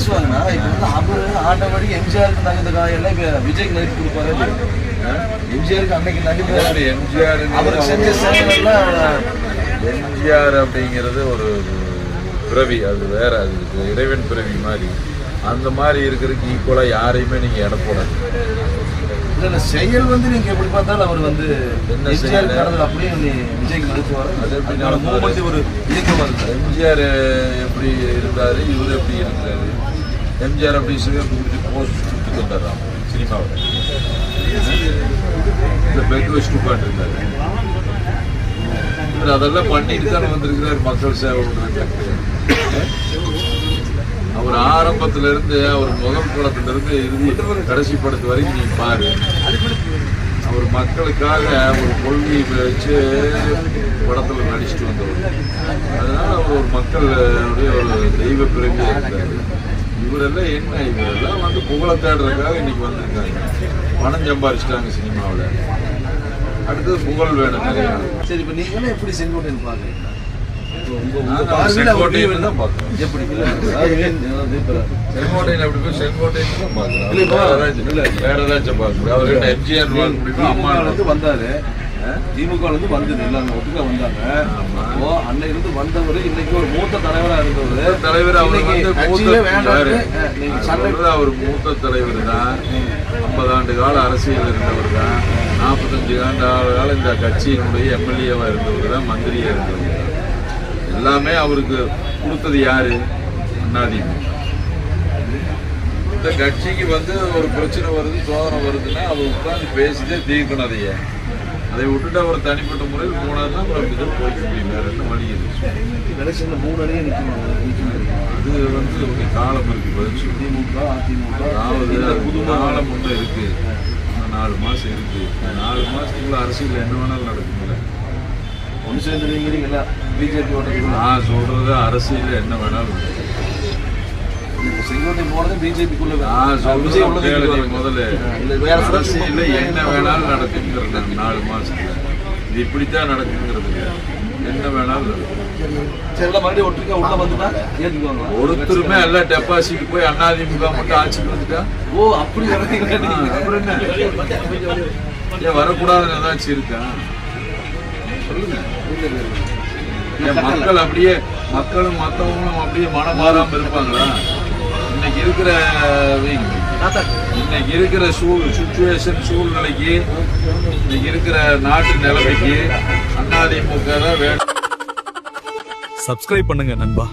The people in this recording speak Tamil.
பேசுவாங்கன்னா இப்ப வந்து அவரு ஆட்டோமேட்டிக் எம்ஜிஆருக்கு நகர்ந்த காயெல்லாம் இப்ப விஜய்க்கு நடிப்பு கொடுப்பாரு எம்ஜிஆருக்கு அன்னைக்கு நடிப்பு எம்ஜிஆர் அவருக்கு செஞ்ச சேவைகள்லாம் எம்ஜிஆர் அப்படிங்கிறது ஒரு பிறவி அது வேற அது இறைவன் பிறவி மாதிரி. அந்த மாதிரி இருக்கிறதுக்கு ஈக்குவலா யாரையுமே நீங்க இடம் போடாது. இல்ல, செயல் வந்து நீங்க எப்படி பார்த்தாலும் அவர் வந்து என்ன செயல்? நடந்தது அப்படியே விஜய்க்கு நடத்துவாரு அது எப்படி ஒரு இயக்கமா இருக்கு. எம்ஜிஆர் எப்படி இருந்தாரு? இவர் எப்படி இருந்தாரு எம்ஜிஆர் அப்படி சிகரெட் குடிச்சு போஸ்ட் கொடுத்து தந்துடுறான் சினிமாவில். இந்த பெட் வச்சு உட்காந்துருந்தாரு இவர் அதெல்லாம் பண்ணிட்டு தானே வந்திருக்கிறார் மக்கள் சேவை அவர் ஆரம்பத்துல இருந்து அவர் முதல் படத்துல இருந்து இறுதி கடைசி படத்து வரைக்கும் நீ பாரு. அவர் மக்களுக்காக ஒரு கொள்கையை வச்சு படத்துல நடிச்சுட்டு வந்தவர். அதனால அவர் ஒரு மக்களுடைய ஒரு தெய்வ பிறவியா இருந்தார். இவரெல்லாம் என்ன? இவரெல்லாம் வந்து புகழ தேடுறதுக்காக இன்னைக்கு வந்திருக்காங்க. பணம் சம்பாரிச்சிட்டாங்க சினிமாவில். அடுத்தது புகழ் வேணும் நிறையா. சரி இப்ப நீங்க எல்லாம் எப்படி செங்கோட்டையன் அவர் செங்கோட்டையன் தான் பார்க்கிறோம். எப்படி? செங்கோட்டையன் அப்படி போய் செங்கோட்டையன் தான் இப்போ- வேற ஏதாச்சும் இல்ல, வேற ஏதாச்சும் பார்க்கிறோம். அவர் என்ன எம்ஜிஆர் அம்மா இருந்து வந்தாரு. திமுக இருந்து வந்தது எல்லாமே ஒட்டுக்கா வந்தாங்க. ஓ அன்னைக்கு இருந்து வந்தவர் இன்னைக்கு ஒரு மூத்த தலைவரா இருந்தவர். தலைவர் அவர் வந்து மூத்த அவர் மூத்த தலைவர் தான். ஐம்பது ஆண்டு கால அரசியல் இருந்தவர் தான். நாற்பத்தஞ்சு ஆண்டு கால இந்த கட்சியினுடைய எம்எல்ஏவா இருந்தவர் தான் மந்திரியா இருந்தவர் தான். எல்லாமே அவருக்கு கொடுத்தது யாரு? அண்ணாதிமுக இந்த கட்சிக்கு வந்து ஒரு பிரச்சனை வருது சோதனை வருதுன்னா அவர் உட்கார்ந்து பேசிட்டே தீர்க்கணும் அதையே. அதை விட்டுட்டு அவர் தனிப்பட்ட முறையில் போனார்னா அப்புறம் அப்படிதான் போய்க்க முடியும் வேற என்ன வழி எலெக்ஷன்ல மூணு அணியே அது வந்து ஒரு காலம் இருக்கு. பதில் சொல்லி திமுக அதிமுக. அதாவது புது காலம் ஒன்று இருக்கு. நாலு மாசம் இருக்கு. நாலு மாசத்துக்குள்ள அரசியல் என்ன வேணாலும் நடக்கும்ல ஒன்று சேர்ந்துருவீங்க பிஜேபி ஓட்டுக்கு நான் சொல்றது அரசியல் என்ன வேணாலும் நடக்கும். செங்கோட்டை போனது பிஜேபிக்குள்ள விஜய் சொல்றது உள்ள கேளுங்க தூக்கிட்டு முதல்ல. வேற அரசியல்ல என்ன வேணாலும் நடக்குங்கிறது நாலு மாசத்துல. இது இப்படித்தான் நடக்குங்கிறது. என்ன வேணாலும் நடக்கும். ஒருத்தருமே எல்லாம் டெபாசிட் போய் அதிமுக மட்டும் ஆட்சிக்கு வந்துட்டா? ஓ அப்படி ஏன் வரக்கூடாதுன்னு ஏதாச்சும் இருக்கா? சொல்லுங்க. மக்கள் அப்படியே மக்களும் மற்றவங்களும் அப்படியே மனம் மாறாம இருப்பாங்களா? இன்னைக்கு இருக்கிற இன்னைக்கு இருக்கிற சூழ் சுச்சுவேஷன் சூழ்நிலைக்கு இன்னைக்கு இருக்கிற நாட்டு நிலைமைக்கு அதிமுக தான் வேணும். சப்ஸ்கிரைப் பண்ணுங்க நண்பா.